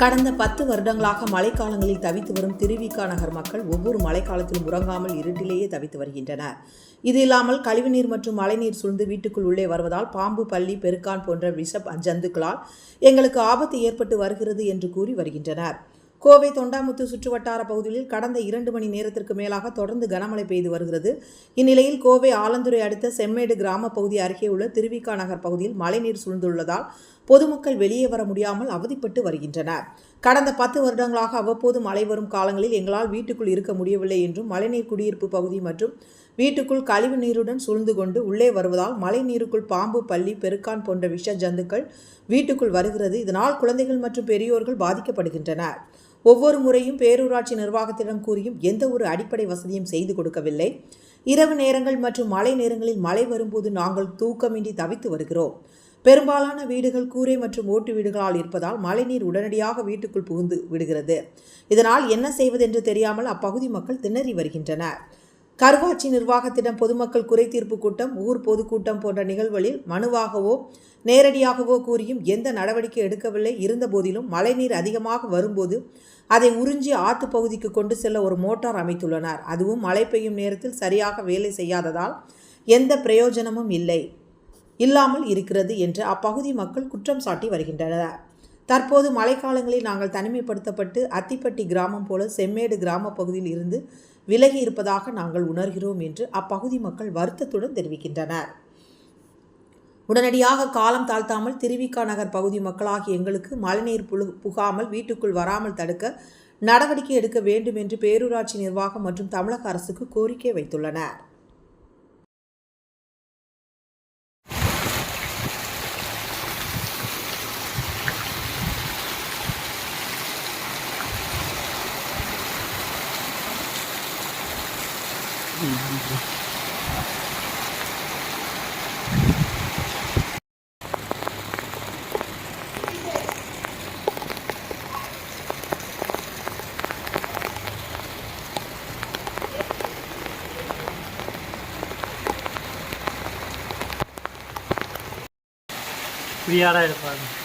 கடந்த பத்து வருடங்களாக மழைக்காலங்களில் தவித்து வரும் திருவிகா நகர் மக்கள் ஒவ்வொரு மழைக்காலத்திலும் உறங்காமல் இருட்டிலேயே தவித்து வருகின்றனர். இது இல்லாமல் கழிவுநீர் மற்றும் மழைநீர் சூழ்ந்து வீட்டுக்குள் உள்ளே வருவதால் பாம்பு பள்ளி பெருக்கான் போன்ற விஷப் ஜந்துக்களால் எங்களுக்கு ஆபத்து ஏற்பட்டு வருகிறது என்று கூறி வருகின்றனர். கோவை தொண்டாமுத்து சுற்றுவட்டார பகுதிகளில் கடந்த இரண்டு மணி நேரத்திற்கு மேலாக தொடர்ந்து கனமழை பெய்து வருகிறது. இந்நிலையில் கோவை ஆலந்துறை அடுத்த செம்மேடு கிராம பகுதி அருகே உள்ள திருவிக்கா நகர் பகுதியில் மழைநீர் சூழ்ந்துள்ளதால் பொதுமக்கள் வெளியே வர முடியாமல் அவதிப்பட்டு வருகின்றனர். கடந்த பத்து வருடங்களாக அவ்வப்போது மழை வரும் காலங்களில் எங்களால் வீட்டுக்குள் இருக்க முடியவில்லை என்றும் மழைநீர் குடியிருப்பு பகுதி மற்றும் வீட்டுக்குள் கழிவு நீருடன் சூழ்ந்து கொண்டு உள்ளே வருவதால் மழை நீருக்குள் பாம்பு பள்ளி பெருக்கான் போன்ற விஷ ஜந்துக்கள் வீட்டுக்குள் வருகிறது. இதனால் குழந்தைகள் மற்றும் பெரியோர்கள் பாதிக்கப்படுகின்றனர். ஒவ்வொரு முறையும் பேரூராட்சி நிர்வாகத்திடம் கூறியும் எந்த ஒரு அடிப்படை வசதியும் செய்து கொடுக்கவில்லை. இரவு நேரங்கள் மற்றும் மழை நேரங்களில் மழை வரும்போது நாங்கள் தூக்கமின்றி தவித்து வருகிறோம். பெரும்பாலான வீடுகள் கூரை மற்றும் ஓட்டு வீடுகளால் இருப்பதால் மழைநீர் உடனடியாக வீட்டுக்குள் புகுந்து விடுகிறது. இதனால் என்ன செய்வதென்று தெரியாமல் அப்பகுதி மக்கள் திணறி வருகின்றனர். கருவாச்சி நிர்வாகத்திடம் பொதுமக்கள் குறை தீர்ப்பு கூட்டம் ஊர் பொதுக்கூட்டம் போன்ற நிகழ்வுகளில் மனுவாகவோ நேரடியாகவோ கூறியும் எந்த நடவடிக்கை எடுக்கவில்லை. இருந்தபோதிலும் மழைநீர் அதிகமாக வரும்போது அதை உறிஞ்சி ஆத்து பகுதிக்கு கொண்டு செல்ல ஒரு மோட்டார் அமைத்துள்ளனர். அதுவும் மழை பெய்யும் நேரத்தில் சரியாக வேலை செய்யாததால் எந்த பிரயோஜனமும் இல்லை இல்லாமல் இருக்கிறது என்று அப்பகுதி மக்கள் குற்றம் சாட்டி வருகின்றனர். தற்போது மழைக்காலங்களில் நாங்கள் தனிமைப்படுத்தப்பட்டு அத்திப்பட்டி கிராமம் போல செம்மேடு கிராம பகுதியில் இருந்து விலகி இருப்பதாக நாங்கள் உணர்கிறோம் என்று அப்பகுதி மக்கள் வருத்தத்துடன் தெரிவிக்கின்றனர். உடனடியாக காலம் தாழ்த்தாமல் திருவிக்கா நகர் பகுதி மக்களாகிய எங்களுக்கு மழைநீர் புழு புகாமல் வீட்டுக்குள் வராமல் தடுக்க நடவடிக்கை எடுக்க வேண்டும் என்று பேரூராட்சி நிர்வாகம் மற்றும் தமிழக அரசுக்கு கோரிக்கை வைத்துள்ளனர். We are at a